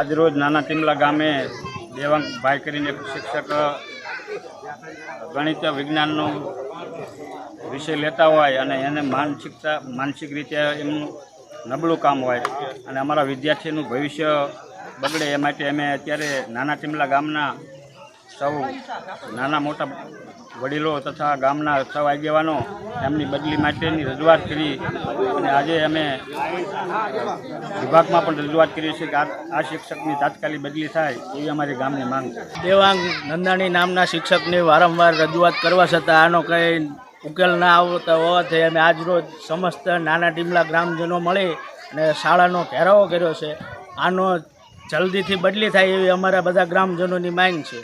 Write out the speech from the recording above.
આજરોજ નાના ટીમલા ગામે દેવાંગભાઈ કરીને શિક્ષક ગણિત વિજ્ઞાનનો વિષય લેતા હોય અને એને માનસિકતા, માનસિક રીતે એમનું નબળું કામ હોય અને અમારા વિદ્યાર્થીનું ભવિષ્ય બગડે એ માટે અમે અત્યારે નાના ટીમલા ગામના સૌ નાના મોટા વડીલો તથા ગામના સૌ આગેવાનો એમની બદલી માટેની રજૂઆત કરી અને આજે અમે વિભાગમાં પણ રજૂઆત કરી છે કે આ શિક્ષકની તાત્કાલિક બદલી થાય એવી અમારી ગામની માંગ છે. દેવાંગ નંદાણી નામના શિક્ષકની વારંવાર રજૂઆત કરવા છતાં આનો કંઈ ઉકેલ ના આવતા હોવાથી અમે આજરોજ સમસ્ત નાના ટીમલા ગ્રામજનો મળી અને શાળાનો ઘેરાવો કર્યો છે. આનો જલ્દીથી બદલી થાય એવી અમારા બધા ગ્રામજનોની માંગ છે.